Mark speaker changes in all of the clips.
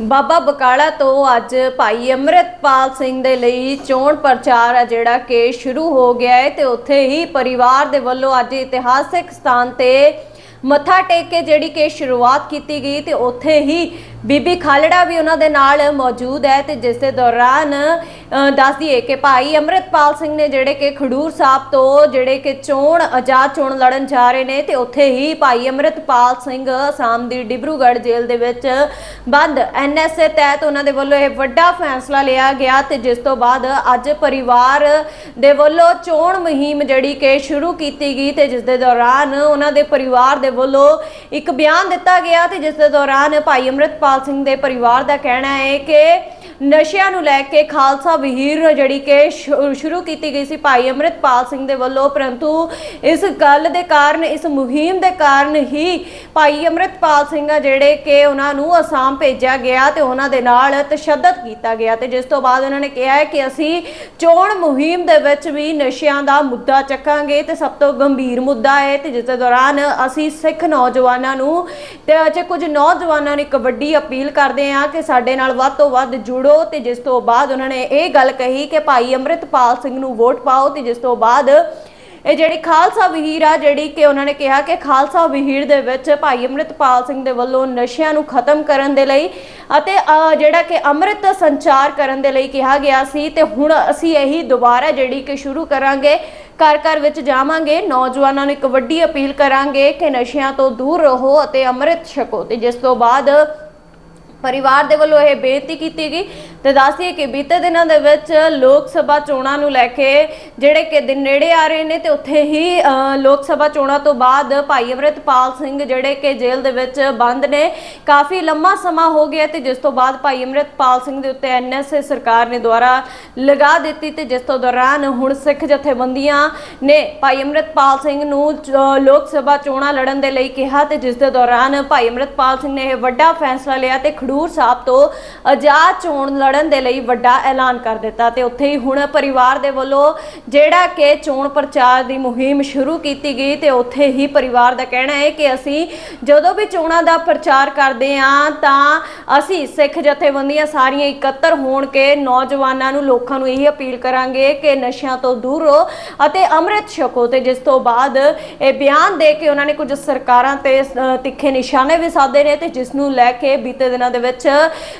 Speaker 1: ਬਾਬਾ ਬਕਾਲਾ ਤੋਂ ਅੱਜ ਭਾਈ ਅੰਮ੍ਰਿਤਪਾਲ ਸਿੰਘ ਦੇ ਲਈ ਚੋਣ ਪ੍ਰਚਾਰ ਹੈ ਜਿਹੜਾ ਕਿ ਸ਼ੁਰੂ ਹੋ ਗਿਆ ਹੈ ਤੇ ਉੱਥੇ ਹੀ ਪਰਿਵਾਰ ਦੇ ਵੱਲੋਂ ਅੱਜ ਇਤਿਹਾਸਿਕ ਸਥਾਨ ਤੇ ਮੱਥਾ ਟੇਕ ਕੇ ਜਿਹੜੀ ਕਿ ਸ਼ੁਰੂਆਤ ਕੀਤੀ ਗਈ ਤੇ ਉੱਥੇ ਹੀ ਬੀਬੀ ਖਾਲੜਾ ਵੀ ਉਹਨਾਂ ਦੇ ਨਾਲ ਮੌਜੂਦ ਹੈ ਤੇ ਜਿਸ ਦੇ ਦੌਰਾਨ ਅ, ਦੱਸ ਕਿ ਭਾਈ ਅੰਮ੍ਰਿਤਪਾਲ ਸਿੰਘ ਨੇ ਜਿਹੜੇ ਕਿ ਖਡੂਰ ਸਾਹਿਬ ਤੋਂ ਜਿਹੜੇ ਕਿ ਚੋਣ ਆਜ਼ਾਦ ਚੋਣ ਲੜਨ ਜਾ ਰਹੇ ਨੇ ਤੇ ਉੱਥੇ ਹੀ ਭਾਈ ਅੰਮ੍ਰਿਤਪਾਲ ਸਿੰਘ ਅਸਾਮ ਦੀ ਡਿਬਰੂਗੜ੍ਹ ਜੇਲ੍ਹ ਦੇ ਵਿੱਚ ਬੰਦ ਐਨਐਸਏ ਤਹਿਤ ਉਹਨਾਂ ਦੇ ਵੱਲੋਂ ਇਹ ਵੱਡਾ ਫੈਸਲਾ ਲਿਆ ਗਿਆ ਤੇ ਜਿਸ ਤੋਂ ਬਾਅਦ ਅੱਜ ਪਰਿਵਾਰ ਦੇ ਵੱਲੋਂ ਚੋਣ ਮੁਹਿੰਮ ਜਿਹੜੀ ਕਿ ਸ਼ੁਰੂ ਕੀਤੀ ਗਈ ਤੇ ਜਿਸ ਦੇ ਦੌਰਾਨ ਉਹਨਾਂ ਦੇ ਪਰਿਵਾਰ ਦੇ ਵੱਲੋਂ ਇੱਕ ਬਿਆਨ ਦਿੱਤਾ ਗਿਆ ਤੇ ਜਿਸ ਦੇ ਦੌਰਾਨ ਭਾਈ ਅੰਮ੍ਰਿਤਪਾਲ ਸਿੰਘ ਦੇ ਪਰਿਵਾਰ ਦਾ ਕਹਿਣਾ ਹੈ ਕਿ ਨਸ਼ਿਆਂ ਨੂੰ ਲੈ ਕੇ ਖਾਲਸਾ ਵਹੀਰ ਜਿਹੜੀ ਕਿ ਸ਼ੁ- ਸ਼ੁਰੂ ਕੀਤੀ ਗਈ ਸੀ ਭਾਈ ਅੰਮ੍ਰਿਤਪਾਲ ਸਿੰਘ ਦੇ ਵੱਲੋਂ, ਪਰੰਤੂ ਇਸ ਗੱਲ ਦੇ ਕਾਰਨ, ਇਸ ਮੁਹਿੰਮ ਦੇ ਕਾਰਨ ਹੀ ਭਾਈ ਅੰਮ੍ਰਿਤਪਾਲ ਸਿੰਘ ਜਿਹੜੇ ਕਿ ਉਹਨਾਂ ਨੂੰ ਅਸਾਮ ਭੇਜਿਆ ਗਿਆ ਤੇ ਉਹਨਾਂ ਦੇ ਨਾਲ ਤਸ਼ੱਦਦ ਕੀਤਾ ਗਿਆ ਤੇ ਜਿਸ ਤੋਂ ਬਾਅਦ ਉਹਨਾਂ ਨੇ ਕਿਹਾ ਹੈ ਕਿ ਅਸੀਂ ਚੋਣ ਮੁਹਿੰਮ ਦੇ ਵਿੱਚ ਵੀ ਨਸ਼ਿਆਂ ਦਾ ਮੁੱਦਾ ਚੱਕਾਂਗੇ ਤੇ ਸਭ ਤੋਂ ਗੰਭੀਰ ਮੁੱਦਾ ਹੈ ਤੇ ਜਿਸ ਦੇ ਦੌਰਾਨ ਅਸੀਂ ਸਿੱਖ ਨੌਜਵਾਨਾਂ ਨੂੰ ਤੇ ਅਜੇ ਕੁਝ ਨੌਜਵਾਨਾਂ ਨੂੰ ਇੱਕ ਵੱਡੀ ਅਪੀਲ ਕਰਦੇ ਹਾਂ ਕਿ ਸਾਡੇ ਨਾਲ ਵੱਧ ਤੋਂ ਵੱਧ ਜੁੜੋ। ਤੇ ਜਿਸ ਤੋਂ ਬਾਅਦ ਉਹਨਾਂ ਨੇ ਇਹ ਗੱਲ ਕਹੀ ਕਿ ਭਾਈ ਅੰਮ੍ਰਿਤਪਾਲ ਸਿੰਘ ਨੂੰ ਵੋਟ ਪਾਓ ਤੇ ਜਿਸ ਤੋਂ ਬਾਅਦ ਇਹ ਜਿਹੜੀ ਖਾਲਸਾ ਵਹੀਰ ਆ, ਜਿਹੜੀ ਕਿ ਉਹਨਾਂ ਨੇ ਕਿਹਾ ਕਿ ਖਾਲਸਾ ਵਹੀਰ ਦੇ ਵਿੱਚ ਭਾਈ ਅੰਮ੍ਰਿਤਪਾਲ ਸਿੰਘ ਦੇ ਵੱਲੋਂ ਨਸ਼ਿਆਂ ਨੂੰ ਖਤਮ ਕਰਨ ਦੇ ਲਈ ਅਤੇ ਜਿਹੜਾ ਕਿ ਅੰਮ੍ਰਿਤ ਸੰਚਾਰ ਕਰਨ ਦੇ ਲਈ ਕਿਹਾ ਗਿਆ ਸੀ ਤੇ ਹੁਣ ਅਸੀਂ ਇਹੀ ਦੁਬਾਰਾ ਜਿਹੜੀ ਕਿ ਸ਼ੁਰੂ ਕਰਾਂਗੇ, ਘਰ ਘਰ ਵਿੱਚ ਜਾਵਾਂਗੇ, ਨੌਜਵਾਨਾਂ ਨੂੰ ਇੱਕ ਵੱਡੀ ਅਪੀਲ ਕਰਾਂਗੇ ਕਿ ਨਸ਼ਿਆਂ ਤੋਂ ਦੂਰ ਰਹੋ ਅਤੇ ਅੰਮ੍ਰਿਤ ਛਕੋ ਤੇ ਜਿਸ ਤੋਂ ਬਾਅਦ ਪਰਿਵਾਰ ਦੇ ਵੱਲੋਂ ਇਹ ਬੇਨਤੀ ਕੀਤੀ ਗਈ ਤੇ ਦੱਸਦੀਏ ਕਿ ਬੀਤੇ ਦਿਨਾਂ ਦੇ ਵਿੱਚ ਲੋਕ ਸਭਾ ਚੋਣਾਂ ਨੂੰ ਲੈ ਕੇ ਜਿਹੜੇ ਕਿ ਦਿਨ ਨੇੜੇ ਆ ਰਹੇ ਨੇ ਤੇ ਉੱਥੇ ਹੀ ਲੋਕ ਸਭਾ ਚੋਣਾਂ ਤੋਂ ਬਾਅਦ ਭਾਈ ਅਮਰਿਤਪਾਲ ਸਿੰਘ ਜਿਹੜੇ ਕਿ ਜੇਲ੍ਹ ਦੇ ਵਿੱਚ ਬੰਦ ਨੇ। ਕਾਫੀ ਲੰਮਾ ਸਮਾਂ ਹੋ ਗਿਆ ਤੇ ਜਿਸ ਤੋਂ ਬਾਅਦ ਭਾਈ ਅਮਰਿਤਪਾਲ ਸਿੰਘ ਦੇ ਉੱਤੇ ਐਨਐਸਏ ਸਰਕਾਰ ਨੇ ਦੁਆਰਾ ਲਗਾ ਦਿੱਤੀ ਤੇ ਜਿਸ ਤੋਂ ਦੌਰਾਨ ਹੁਣ ਸਿੱਖ ਜਥੇਬੰਦੀਆਂ ਨੇ ਭਾਈ ਅਮਰਿਤਪਾਲ ਸਿੰਘ ਨੂੰ ਚ- ਲੋਕ ਸਭਾ ਚੋਣਾਂ ਲੜਨ ਦੇ ਲਈ ਕਿਹਾ ਤੇ ਜਿਸ ਦੇ ਦੌਰਾਨ ਭਾਈ ਅਮਰਿਤਪਾਲ ਸਿੰਘ ਨੇ ਇਹ ਵੱਡਾ ਫੈਸਲਾ ਲਿਆ ਤੇ ਖਡੂਰ ਸਾਹਿਬ ਤੋਂ ਆਜ਼ਾਦ ਚੋਣ ਲੜਨ ਦੇ ਲਈ ਵੱਡਾ ਐਲਾਨ ਕਰ ਦਿੱਤਾ ਤੇ ਉੱਥੇ ਹੀ ਹੁਣ ਪਰਿਵਾਰ ਦੇ ਵੱਲੋਂ ਜਿਹੜਾ ਕਿ ਚੋਣ ਪ੍ਰਚਾਰ ਦੀ ਮੁਹਿੰਮ ਸ਼ੁਰੂ ਕੀਤੀ ਗਈ ਤੇ ਉੱਥੇ ਹੀ ਪਰਿਵਾਰ ਦਾ ਕਹਿਣਾ ਹੈ ਕਿ ਅਸੀਂ ਜਦੋਂ ਵੀ ਚੋਣਾਂ ਦਾ ਪ੍ਰਚਾਰ ਕਰਦੇ ਹਾਂ ਤਾਂ ਅਸੀਂ ਸਿੱਖ ਜਥੇਬੰਦੀਆਂ ਸਾਰੀਆਂ ਇਕੱਤਰ ਹੋਣ ਕੇ ਨੌਜਵਾਨਾਂ ਨੂੰ ਲੋਕਾਂ ਨੂੰ ਇਹ ਅਪੀਲ ਕਰਾਂਗੇ ਕਿ ਨਸ਼ਿਆਂ ਤੋਂ ਦੂਰ ਰਹੋ ਅਤੇ ਅੰਮ੍ਰਿਤ ਛਕੋ ਤੇ ਜਿਸ ਤੋਂ ਬਾਅਦ ਇਹ ਬਿਆਨ ਦੇ ਕੇ ਉਹਨਾਂ ਨੇ ਕੁਝ ਸਰਕਾਰਾਂ ਤੇ ਤਿੱਖੇ ਨਿਸ਼ਾਨੇ ਵੀ ਸਾਧੇ ਨੇ ਤੇ ਜਿਸ ਨੂੰ ਲੈ ਕੇ ਬੀਤੇ ਦਿਨਾਂ ਦੇ ਵਿੱਚ।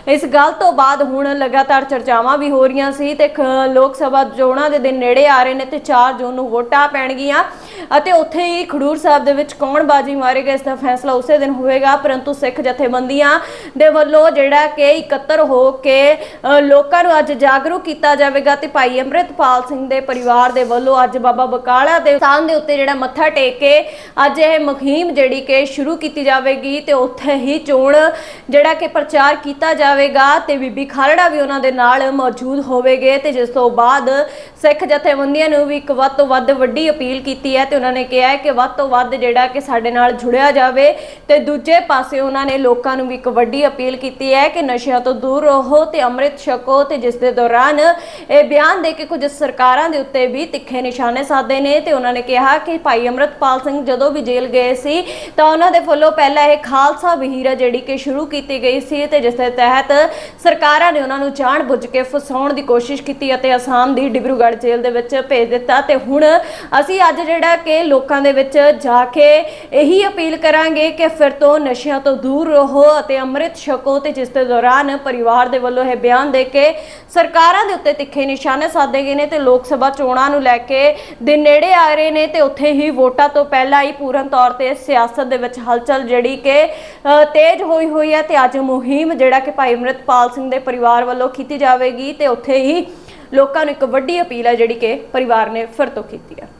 Speaker 1: ਇਸ ਗੱਲ ਤੋਂ ਬਾਅਦ ਹੁਣ ਲਗਾਤਾਰ ਚਰਚਾਵਾਂ ਵੀ ਹੋ ਰਹੀਆਂ ਸੀ ਤੇ ਲੋਕ ਸਭਾ ਚੋਣਾਂ ਦੇ ਦਿਨ ਨੇੜੇ ਆ ਰਹੇ ਨੇ ਤੇ 4 ਜੂਨ ਨੂੰ ਵੋਟਾਂ ਪੈਣਗੀਆਂ। ਅਤੇ ਉੱਥੇ ਹੀ ਖਡੂਰ ਸਾਹਿਬ ਦੇ ਵਿੱਚ ਕੌਣ ਬਾਜੀ ਮਾਰੇਗਾ ਇਸ ਦਾ ਫੈਸਲਾ ਉਸੇ ਦਿਨ ਹੋਵੇਗਾ। ਪਰੰਤੂ ਸਿੱਖ ਜਥੇਬੰਦੀਆਂ ਦੇ ਵੱਲੋਂ ਜਿਹੜਾ ਕਿ ਇਕੱਤਰ ਹੋ ਕੇ ਲੋਕਾਂ ਨੂੰ ਅੱਜ ਜਾਗਰੂਕ ਕੀਤਾ ਜਾਵੇਗਾ ਤੇ ਭਾਈ ਅੰਮ੍ਰਿਤਪਾਲ ਸਿੰਘ ਦੇ ਪਰਿਵਾਰ ਦੇ ਵੱਲੋਂ ਅੱਜ ਬਾਬਾ ਬਕਾਲਾ ਦੇ ਸਥਾਨ ਦੇ ਉੱਤੇ ਜਿਹੜਾ ਮੱਥਾ ਟੇਕ ਕੇ ਅੱਜ ਇਹ ਮੁਹਿੰਮ ਜਿਹੜੀ ਕਿ ਸ਼ੁਰੂ ਕੀਤੀ ਜਾਵੇਗੀ ਤੇ ਉੱਥੇ ਹੀ ਚੋਣ ਜਿਹੜਾ ਕਿ ਪ੍ਰਚਾਰ ਕੀਤਾ ਜਾਵੇਗਾ ਤੇ ਬੀਬੀ ਖਾਲੜਾ ਵੀ ਉਹਨਾਂ ਦੇ ਨਾਲ ਮੌਜੂਦ ਹੋਵੇਗੇ ਤੇ ਜਿਸ ਤੋਂ ਬਾਅਦ ਸਿੱਖ ਜਥੇਬੰਦੀਆਂ ਨੂੰ ਵੀ ਇੱਕ ਵੱਧ ਤੋਂ ਵੱਧ ਵੱਡੀ ਅਪੀਲ ਕੀਤੀ ਹੈ ਤੇ ਉਹਨਾਂ ਨੇ ਕਿਹਾ ਹੈ ਕਿ ਵੱਧ ਤੋਂ ਵੱਧ ਜਿਹੜਾ ਕਿ ਸਾਡੇ ਨਾਲ ਜੁੜਿਆ ਜਾਵੇ ਤੇ ਦੂਜੇ ਪਾਸੇ ਉਹਨਾਂ ਨੇ ਲੋਕਾਂ ਨੂੰ ਵੀ ਇੱਕ ਵੱਡੀ ਅਪੀਲ ਕੀਤੀ ਹੈ ਕਿ ਨਸ਼ਿਆਂ ਤੋਂ ਦੂਰ ਰਹੋ ਤੇ ਅੰਮ੍ਰਿਤ ਛਕੋ ਤੇ ਜਿਸ ਦੇ ਦੌਰਾਨ ਇਹ ਬਿਆਨ ਦੇ ਕੇ ਕੁਝ ਸਰਕਾਰਾਂ ਦੇ ਉੱਤੇ ਵੀ ਤਿੱਖੇ ਨਿਸ਼ਾਨੇ ਸਾਧੇ ਨੇ ਤੇ ਉਹਨਾਂ ਨੇ ਕਿਹਾ ਕਿ ਭਾਈ ਅੰਮ੍ਰਿਤਪਾਲ ਸਿੰਘ ਜਦੋਂ ਵੀ ਜੇਲ੍ਹ ਗਏ ਸੀ ਤਾਂ ਉਹਨਾਂ ਦੇ ਵੱਲੋਂ ਪਹਿਲਾਂ ਇਹ ਖਾਲਸਾ ਵਹੀਰਾ ਜਿਹੜੀ ਕਿ ਸ਼ੁਰੂ ਕੀਤੀ ਗਈ ਸੀ ਤੇ ਜਿਸ ਦੇ ਤਹਿਤ ਸਰਕਾਰਾਂ ਨੇ ਉਹਨਾਂ ਨੂੰ ਜਾਣ ਬੁੱਝ ਕੇ ਫਸਾਉਣ ਦੀ ਕੋਸ਼ਿਸ਼ ਕੀਤੀ ਅਤੇ ਅਸਾਮ ਦੀ ਡਿਬਰੂਗੜ੍ਹ ਜੇਲ੍ਹ ਦੇ ਵਿੱਚ ਭੇਜ ਦਿੱਤਾ। ਤੇ ਹੁਣ ਅਸੀਂ ਅੱਜ ਜਿਹੜਾ ਕਿ ਲੋਕਾਂ ਦੇ ਵਿੱਚ ਜਾ ਕੇ ਇਹੀ ਅਪੀਲ ਕਰਾਂਗੇ ਕਿ ਫਿਰ ਤੋਂ ਨਸ਼ਿਆਂ ਤੋਂ ਦੂਰ ਰਹੋ ਅਤੇ ਅੰਮ੍ਰਿਤ ਛਕੋ ਤੇ ਜਿਸ ਦੇ ਦੌਰਾਨ ਪਰਿਵਾਰ ਦੇ ਵੱਲੋਂ ਇਹ ਬਿਆਨ ਦੇ ਕੇ ਸਰਕਾਰਾਂ ਦੇ ਉੱਤੇ ਤਿੱਖੇ ਨਿਸ਼ਾਨੇ ਸਾਧੇ ਗਏ ਨੇ ਤੇ ਲੋਕ ਸਭਾ ਚੋਣਾਂ ਨੂੰ ਲੈ ਕੇ ਦਿਨ ਨੇੜੇ ਆ ਰਹੇ ਨੇ ਤੇ ਉੱਥੇ ਹੀ ਵੋਟਾਂ ਤੋਂ ਪਹਿਲਾਂ ਹੀ ਪੂਰਨ ਤੌਰ ਤੇ ਸਿਆਸਤ ਦੇ ਵਿੱਚ ਹਲਚਲ ਜਿਹੜੀ ਕਿ ਅ, ਤੇਜ਼ ਹੋਈ ਹੋਈ ਹੈ ਤੇ ਅੱਜ ਮੁਹਿੰਮ ਜਿਹੜਾ ਕਿ ਭਾਈ ਅਮਰਿਤਪਾਲ ਸਿੰਘ ਦੇ ਪਰਿਵਾਰ ਵੱਲੋਂ ਕੀਤੀ ਜਾਵੇਗੀ ਤੇ ਉੱਥੇ ਹੀ ਲੋਕਾਂ ਨੂੰ ਇੱਕ ਵੱਡੀ ਅਪੀਲ ਹੈ ਜਿਹੜੀ ਕਿ ਪਰਿਵਾਰ ਨੇ ਫਿਰ ਤੋਂ ਕੀਤੀ ਹੈ।